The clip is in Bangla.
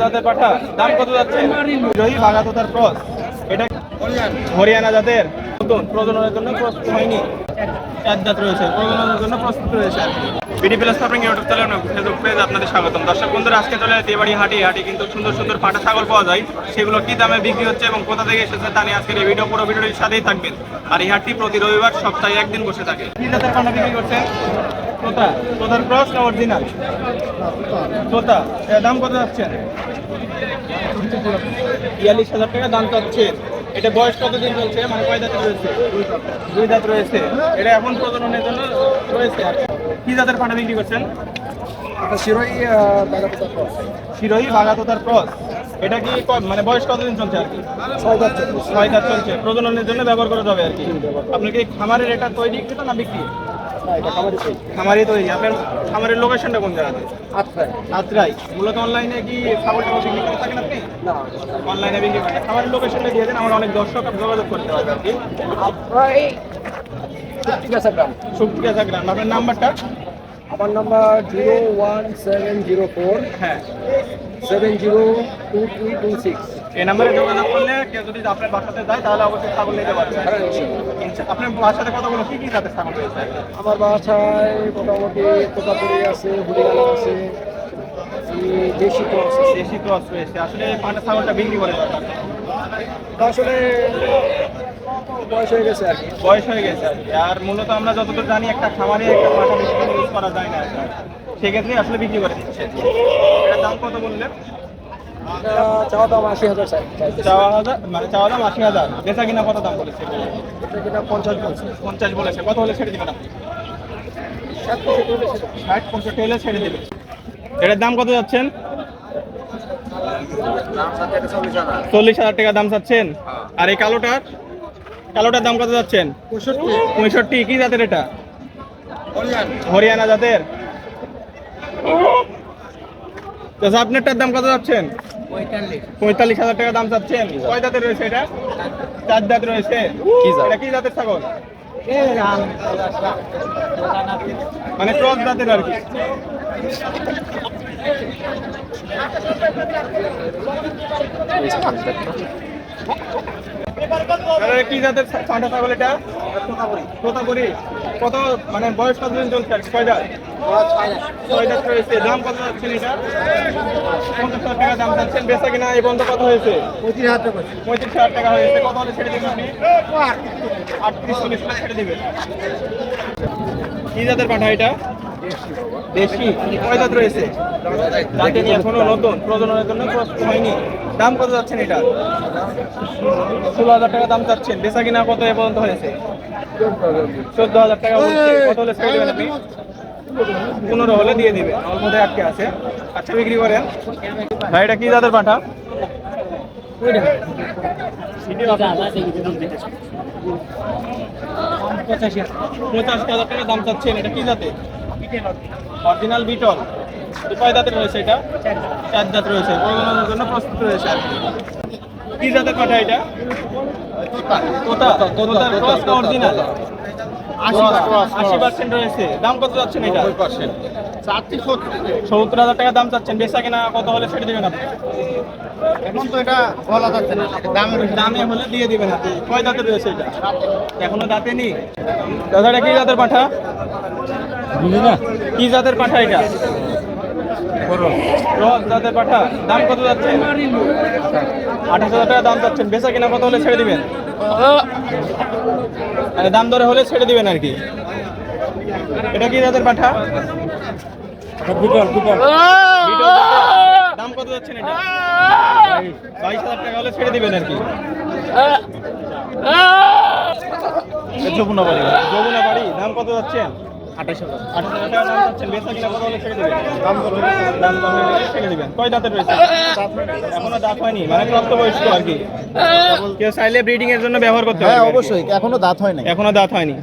ক্রস পাঠা, দাম কত যাচ্ছে? রহি বাগাতোতার ক্রস, এটা হরিয়ানা জাতের নতুন, প্রজননের জন্য প্রস্তুত হয়নি। এক জাত রয়েছে, প্রজননের জন্য প্রস্তুত রয়েছে বিডি প্লাস সাপিং ইউটিউব চ্যানেল ফেসবুক পেজ আপনাদের স্বাগতম। দর্শক বন্ধুরা, আজকে চলে যেতে বাড়ি হাটি। হাটি কিন্তু সুন্দর সুন্দর পাটা ছাগল পাওয়া যায়। সেগুলো কি দামে বিক্রি হচ্ছে এবং কোথা থেকে এসেছে তা নিয়ে আজকের এই ভিডিও পুরো ভিডিওটির সাথেই থাকবেন। আর এই হাটটি প্রতি রবিবার সপ্তাহে একদিন বসে থাকে। কি জাতের পাটা বিক্রি করছেন তোতা, তোতার ক্রস না অরিজিনাল তোতা দাম কত যাচ্ছেন বিয়াল্লিশ হাজার টাকা দাম চাচ্ছে। এটা বয়স কতদিন চলছে? মানে কয় দাঁত রয়েছে? দুই দাঁত রয়েছে। এটা এখন প্রজননের জন্য রয়েছে। কি জাতের পাঠা বিক্রি করছেন? শিরোই শিরোহী বাগাতোতার ক্রস। এটা কি মানে বয়স কতদিন চলছে আর কি? ছয় দাঁত চলছে। প্রজননের জন্য ব্যবহার করা যাবে আর কি। আপনি কি খামারের এটা তৈরি তো না বিক্রি? খামারি খামারই তৈরি। আপনার খামারের লোকেশনটা কোন জায়গাতে? আত্রাই। মূলত অনলাইনে কি খাবার বিক্রি করে থাকেন আপনি? অনলাইনে বিক্রি করেন খাবারের লোকেশনটা দিয়ে দেন। আমার অনেক দর্শক যোগাযোগ করতে পারবে আর কি। কাঁচা গ্রাম শক্তি আছে গ্রাম আপনার নাম্বারটা? আমার number zero one seven zero four হ্যাঁ। Seven zero two three two six. এই নাম্বারে যোগাযোগ করলে কেউ যদি আপনার বাসাতে যায় তাহলে অবশ্যই ছাগল নিতে পারবে। ইনশা- আপনার বাসাতে কতগুলো কি কি জাতের ছাগল রয়েছে? আমার বাসায় মোটামুটি তোতাপুরি আছে হুলিগালা আছে দেশি ক্রস আছে। দেশি ক্রস রয়েছে। আসলে পাটা ছাগলটা বিক্রি করে আসলে বয়স হয়ে গেছে আর কি। বয়স হয়ে গেছে আর কি। আর মূলত আমরা যতদূর জানি একটা খামারে একটা পাটা বেশি ইউজ করা যায় না সেক্ষেত্রে আসলে বিক্রি করে দিচ্ছে এটার দাম কত বললেন? চাওয়া দাম আশি হাজার চাওয়া হাজার মানে চাওয়া দাম আশি হাজার। বেচা কিনা কত দাম বলেছে? কিনা পঞ্চাশ বলছে। পঞ্চাশ বলেছে। কত হলে ছেড়ে দিবেন আপনি? ষাট পঁয়ষট্টি হলে ছেড়ে দেবে এটার দাম কত যাচ্ছেন? চল্লিশ হাজার। টাকা দাম চাচ্ছেন? আর এই কালোটার? কালোটার দাম কত যাচ্ছেন? পঁয়ষট্টি। কি জাতের এটা? হরিয়ানা। জাতের? আপনারটার দাম কত যাচ্ছেন? পঁয়তাল্লিশ। হাজার টাকা দাম চাচ্ছেন। কয় জাতের রয়েছে এটা? চার জাত রয়েছে? এটা কি জাতের ছাগল? মানে ক্রস জাতের আর কি। আর কি জাতের ছাঁটা ছাগল এটা? তোতাপুরি। কত মানে বয়স কতদিন চলছে? আর ছয় জাত রয়েছে দাম কত যাচ্ছেন এটা? পঞ্চাশ হাজার টাকা দাম চাচ্ছেন। বেচা কিনা এই বন্ধ কত হয়েছে? পঁয়ত্রিশ হাজার টাকা পঁয়ত্রিশ হাজার টাকা হয়েছে। কত হলে ছেড়ে দেবেন আপনি? আটত্রিশ। চল্লিশ ছেড়ে দেবেন। কি জাতের পাঠা এটা? দেশি কয়জাত রয়েছে। নিয়ে এখনও নতুন প্রজননের জন্য প্রস্তুত হয়নি। দাম কত যাচ্ছেন এটা? ষোলো হাজার টাকা দাম চাচ্ছেন। বেচা কিনা কত এ পর্যন্ত হয়েছে? চোদ্দ হাজার টাকা কত হলে ছেড়ে দেবেন আপনি? পনেরো হলে দিয়ে দিবে। আমার মধ্যে আটকে আছে। আচ্ছা বিক্রি করেন। ভাই, এটা কি জাতের পাঠা? পঁচাশি হাজার। টাকা দাম চাচ্ছেন। এটা কি জাতে অরিজিনাল। বিটল। কয় জাতের রয়েছে এটা? চার জাত। রয়েছে। প্রজননের জন্য প্রস্তুত রয়েছে। আর কি। কি জাতের পাঠা এটা? তোতা তোতার ক্রস না অরিজিনাল? আশি পার্সেন্ট রয়েছে। দাম কত যাচ্ছেন এটা? সত্তর। হাজার টাকা দাম চাচ্ছেন। বেচা কিনা কত হলে ছেড়ে দেবেন আপনি? এখন তো এটা বলা যাচ্ছে না। দামে দামে হলে দিয়ে দিবেন আপনি। কয় দাঁতের রয়েছে এটা? এখনও দাঁতে নেই দাদা কি জাতের পাঠা? কি জাতের পাঠা এটা? জাতের পাঠা। দাম কত যাচ্ছে? আঠাশ হাজার টাকা দাম চাচ্ছেন বেচা কিনা কত হলে ছেড়ে দিবেন? মানে দাম দরে হলে ছেড়ে দিবেন আর কি। এটা কি জাতের পাঠা। দাম কত যাচ্ছেন এটা? বাইশ হাজার টাকা হলে ছেড়ে দিবেন আর কি। যমুনা বাড়ি। যমুনা বাড়ি দাম কত যাচ্ছেন আঠাশ হাজার কয় দাঁতের রয়েছে এখনও দাঁত হয়নি মানে প্রাপ্তবয়স্ক আর কি কেউ চাইলে ব্রিডিং এর জন্য ব্যবহার করতে হ্যাঁ। অবশ্যই এখনও দাঁত হয়নি এখনও দাঁত হয়নি